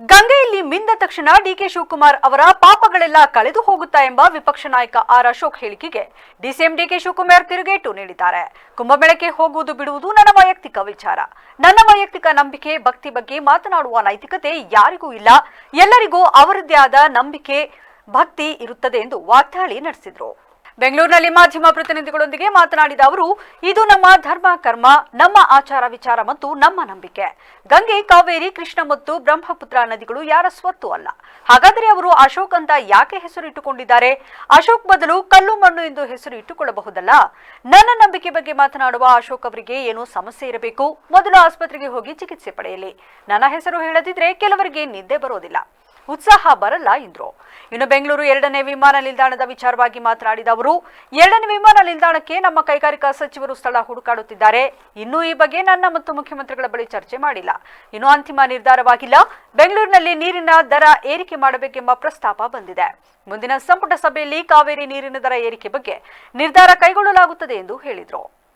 ಗಂಗೆಯಲ್ಲಿ ಮಿಂದ ತಕ್ಷಣ ಡಿಕೆ ಶಿವಕುಮಾರ್ ಅವರ ಪಾಪಗಳೆಲ್ಲ ಕಳೆದು ಹೋಗುತ್ತಾ ಎಂಬ ವಿಪಕ್ಷ ನಾಯಕ ಆರ್ ಅಶೋಕ್ ಹೇಳಿಕೆಗೆ ಡಿಸಿಎಂ ಡಿಕೆ ಶಿವಕುಮಾರ್ ತಿರುಗೇಟು ನೀಡಿದ್ದಾರೆ. ಕುಂಭಮೇಳಕ್ಕೆ ಹೋಗುವುದು ಬಿಡುವುದು ನನ್ನ ವೈಯಕ್ತಿಕ ವಿಚಾರ. ನನ್ನ ವೈಯಕ್ತಿಕ ನಂಬಿಕೆ, ಭಕ್ತಿ ಬಗ್ಗೆ ಮಾತನಾಡುವ ನೈತಿಕತೆ ಯಾರಿಗೂ ಇಲ್ಲ. ಎಲ್ಲರಿಗೂ ಅವರದ್ದೇ ಆದ ನಂಬಿಕೆ, ಭಕ್ತಿ ಇರುತ್ತದೆ ಎಂದು ವಾಗ್ದಾಳಿ ನಡೆಸಿದರು. ಬೆಂಗಳೂರಿನಲ್ಲಿ ಮಾಧ್ಯಮ ಪ್ರತಿನಿಧಿಗಳೊಂದಿಗೆ ಮಾತನಾಡಿದ ಅವರು, ಇದು ನಮ್ಮ ಧರ್ಮ, ಕರ್ಮ, ನಮ್ಮ ಆಚಾರ ವಿಚಾರ ಮತ್ತು ನಮ್ಮ ನಂಬಿಕೆ. ಗಂಗೆ, ಕಾವೇರಿ, ಕೃಷ್ಣ ಮತ್ತು ಬ್ರಹ್ಮಪುತ್ರ ನದಿಗಳು ಯಾರ ಸ್ವತ್ತು ಅಲ್ಲ. ಹಾಗಾದರೆ ಅವರು ಅಶೋಕ್ ಅಂತ ಯಾಕೆ ಹೆಸರು ಇಟ್ಟುಕೊಂಡಿದ್ದಾರೆ ಅಶೋಕ್ ಬದಲು ಕಲ್ಲು ಮಣ್ಣು ಎಂದು ಹೆಸರು ಇಟ್ಟುಕೊಳ್ಳಬಹುದಲ್ಲ? ನನ್ನ ನಂಬಿಕೆ ಬಗ್ಗೆ ಮಾತನಾಡುವ ಅಶೋಕ್ ಅವರಿಗೆ ಏನೋ ಸಮಸ್ಯೆ ಇರಬೇಕು. ಮೊದಲು ಆಸ್ಪತ್ರೆಗೆ ಹೋಗಿ ಚಿಕಿತ್ಸೆ ಪಡೆಯಲಿ. ನನ್ನ ಹೆಸರು ಹೇಳದಿದ್ರೆ ಕೆಲವರಿಗೆ ನಿದ್ದೆ ಬರೋದಿಲ್ಲ. ಉತ್ಸಾಹ ಬರಲ್ಲ ಎಂದರು ಇನ್ನು ಬೆಂಗಳೂರು ಎರಡನೇ ವಿಮಾನ ನಿಲ್ದಾಣದ ವಿಚಾರವಾಗಿ ಮಾತನಾಡಿದ ಅವರು, ಎರಡನೇ ವಿಮಾನ ನಿಲ್ದಾಣಕ್ಕೆ ನಮ್ಮ ಕೈಗಾರಿಕಾ ಸಚಿವರು ಸ್ಥಳ ಹುಡುಕಾಡುತ್ತಿದ್ದಾರೆ. ಇನ್ನೂ ಈ ಬಗ್ಗೆ ನನ್ನ ಮತ್ತು ಮುಖ್ಯಮಂತ್ರಿಗಳ ಬಳಿ ಚರ್ಚೆ ಮಾಡಿಲ್ಲ. ಇನ್ನು ಅಂತಿಮ ನಿರ್ಧಾರವಾಗಿಲ್ಲ. ಬೆಂಗಳೂರಿನಲ್ಲಿ ನೀರಿನ ದರ ಏರಿಕೆ ಮಾಡಬೇಕೆಂಬ ಪ್ರಸ್ತಾಪ ಬಂದಿದೆ. ಮುಂದಿನ ಸಂಪುಟ ಸಭೆಯಲ್ಲಿ ಕಾವೇರಿ ನೀರಿನ ದರ ಏರಿಕೆ ಬಗ್ಗೆ ನಿರ್ಧಾರ ಕೈಗೊಳ್ಳಲಾಗುತ್ತದೆ ಎಂದು ಹೇಳಿದರು.